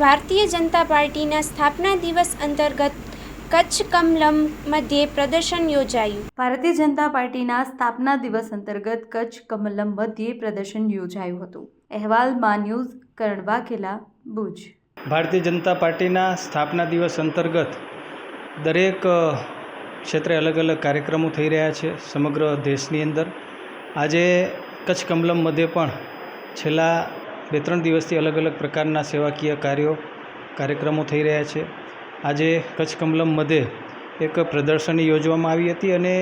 ભારતીય જનતા પાર્ટીના સ્થાપના દિવસ અંતર્ગત કચ્છ કમલમ મધ્યે પ્રદર્શન યોજાયું. ભારતીય જનતા પાર્ટીના સ્થાપના દિવસ અંતર્ગત કચ્છ કમલમ મધ્યે પ્રદર્શન યોજાયું હતું. અહેવાલ મા ન્યૂઝ કરણ વાઘેલા ભુજ. ભારતીય જનતા પાર્ટીના સ્થાપના દિવસ અંતર્ગત દરેક ક્ષેત્રે અલગ અલગ કાર્યક્રમો થઈ રહ્યા છે સમગ્ર દેશની અંદર. આજે કચ્છ કમલમ મધ્યે પણ છેલ્લા બે ત્રણ દિવસથી અલગ અલગ પ્રકારના સેવાકીય કાર્યો, કાર્યક્રમો થઈ રહ્યા છે. આજે કચ્છ કમલમ મધ્યે એક પ્રદર્શની યોજવામાં આવી હતી અને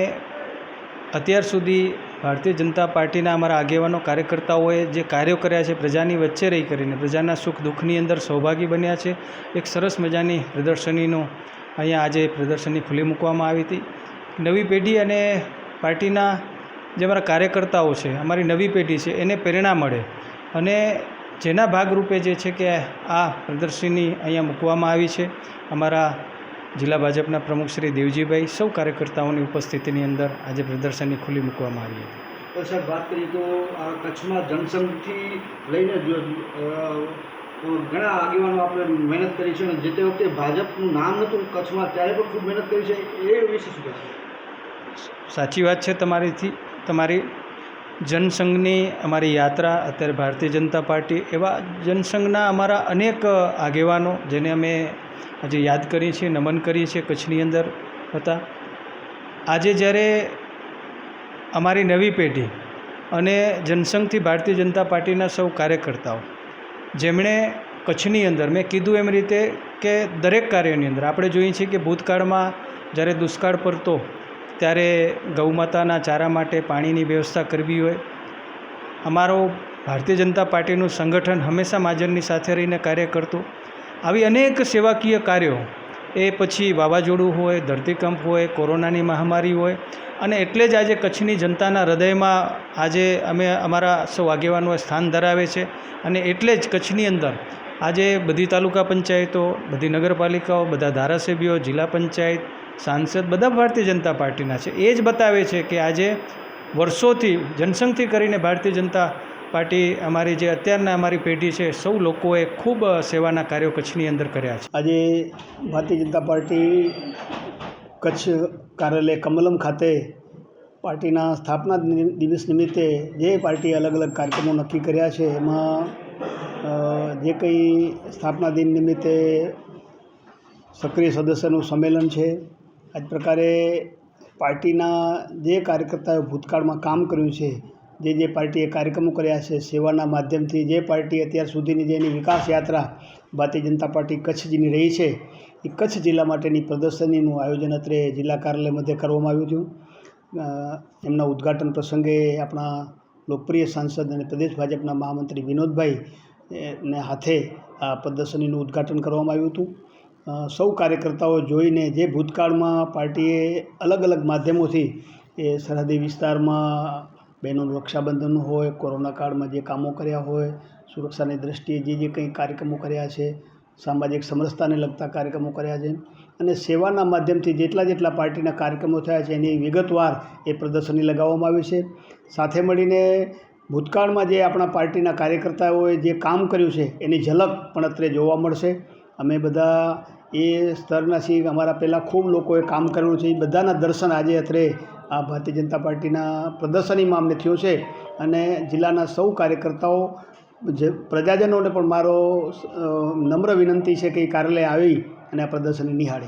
અત્યાર સુધી ભારતીય જનતા પાર્ટીના અમારા આગેવાનો, કાર્યકર્તાઓએ જે કાર્યો કર્યા છે, પ્રજાની વચ્ચે રહી કરીને, પ્રજાના સુખ દુઃખની અંદર સૌભાગી બન્યા છે. એક સરસ મજાની પ્રદર્શનીનું અહીંયા આજે પ્રદર્શની ખુલ્લી મૂકવામાં આવી હતી. નવી પેઢી અને પાર્ટીના જે અમારા કાર્યકર્તાઓ છે, અમારી નવી પેઢી છે, એને પ્રેરણા મળે અને જેના ભાગરૂપે જે છે કે આ પ્રદર્શની અહીંયા મૂકવામાં આવી છે અમારા જિલ્લા ભાજપના પ્રમુખ શ્રી દેવજીભાઈ સૌ કાર્યકર્તાઓની ઉપસ્થિતિની અંદર આજે પ્રદર્શનની ખુલ્લી મૂકવામાં આવી હતી. તો સાહેબ વાત કરીએ તો આ કચ્છમાં જનસંઘથી લઈને જો ઘણા આગેવાનો આપણે મહેનત કરી છે અને જે તે વખતે ભાજપનું નામ હતું કચ્છમાં ત્યારે પણ ખૂબ મહેનત કરી છે. એ વિશે શું સાચી વાત છે તમારીથી તમારી જનસંઘની અમારી યાત્રા, અત્યારે ભારતીય જનતા પાર્ટી એવા જનસંઘના અમારા અનેક આગેવાનો જેને અમે આજે યાદ કરીએ છીએ, નમન કરીએ છીએ કચ્છની અંદર હતા. આજે જ્યારે અમારી નવી પેઢી અને જનસંઘથી ભારતીય જનતા પાર્ટીના સૌ કાર્યકર્તાઓ જેમણે કચ્છની અંદર, મેં કીધું એમ રીતે કે દરેક કાર્યની અંદર, આપણે જોઈએ છીએ કે ભૂતકાળમાં જ્યારે દુષ્કાળ પડતો ત્યારે ગૌમાતાના ચારા માટે પાણીની વ્યવસ્થા કરવી હોય. અમારો ભારતીય જનતા પાર્ટીનું સંગઠન હંમેશા મહાજનની સાથે રહીને કાર્ય કરતું. આવી અનેક સેવાકીય કાર્યો એ પછી વાવાઝોડું હોય, ધરતીકંપ હોય, કોરોનાની મહામારી હોય અને એટલે જ આજે કચ્છની જનતાના હૃદયમાં આજે અમે અમારા સૌ આગેવાનો સ્થાન ધરાવે છે અને એટલે જ કચ્છની અંદર આજે બધી તાલુકા પંચાયતો, બધી નગરપાલિકાઓ, બધા ધારાસભ્યો, જિલ્લા પંચાયત, સાંસદ, બધા ભારતીય જનતા પાર્ટીના છે. એ જ બતાવે છે કે આજે વર્ષોથી, જનસંઘથી કરીને ભારતીય જનતા પાર્ટી અમારી જે અત્યારના અમારી પેઢી છે, સૌ લોકોએ ખૂબ સેવાના કાર્યો કચ્છની અંદર કર્યા છે. આજે ભારતીય જનતા પાર્ટી કચ્છ કાર્યાલય કમલમ ખાતે પાર્ટીના સ્થાપના દિવસ નિમિત્તે જે પાર્ટીએ અલગ અલગ કાર્યક્રમો નક્કી કર્યા છે, એમાં જે કંઈ સ્થાપના દિન નિમિત્તે સક્રિય સદસ્યનું સંમેલન છે, આ જ પ્રકારે પાર્ટીના જે કાર્યકર્તાઓએ ભૂતકાળમાં કામ કર્યું છે, જે જે પાર્ટીએ કાર્યક્રમો કર્યા છે, સેવાના માધ્યમથી જે પાર્ટી અત્યાર સુધીની જેની વિકાસ યાત્રા ભારતીય જનતા પાર્ટી કચ્છ જેની રહી છે, એ કચ્છ જિલ્લા માટેની પ્રદર્શનીનું આયોજન અત્રે જિલ્લા કાર્યાલય મધ્યે કરવામાં આવ્યું હતું. એમના ઉદ્ઘાટન પ્રસંગે આપણા લોકપ્રિય સાંસદ અને પ્રદેશ ભાજપના મહામંત્રી વિનોદભાઈ ને હાથે આ પ્રદર્શનીનું ઉદ્ઘાટન કરવામાં આવ્યું હતું. સૌ કાર્યકર્તાઓ જોઈને જે ભૂતકાળમાં પાર્ટીએ અલગ અલગ માધ્યમોથી એ સરહદી વિસ્તારમાં બહેનોનું રક્ષાબંધન હોય, કોરોના કાળમાં જે કામો કર્યા હોય, સુરક્ષાની દ્રષ્ટિએ જે જે કંઈ કાર્યક્રમો કર્યા છે, સામાજિક સમરસતાને લગતા કાર્યક્રમો કર્યા છે અને સેવાના માધ્યમથી જેટલા જેટલા પાર્ટીના કાર્યક્રમો થયા છે, એની વિગતવાર એ પ્રદર્શની લગાવવામાં આવી છે. સાથે મળીને ભૂતકાળમાં જે આપણા પાર્ટીના કાર્યકર્તાઓએ જે કામ કર્યું છે, એની ઝલક પણ અત્રે જોવા મળશે. અમે બધા એ સ્તરના સિંહ અમારા પહેલાં ખૂબ લોકોએ કામ કરેલું છે. એ બધાના દર્શન આજે અત્રે આ ભારતીય જનતા પાર્ટીના પ્રદર્શનીમાં અમને થયું છે. અને જિલ્લાના સૌ કાર્યકર્તાઓ, જે પ્રજાજનોને પણ મારો નમ્ર વિનંતી છે કે એ કાર્યાલય આવી અને આ પ્રદર્શની નિહાળે.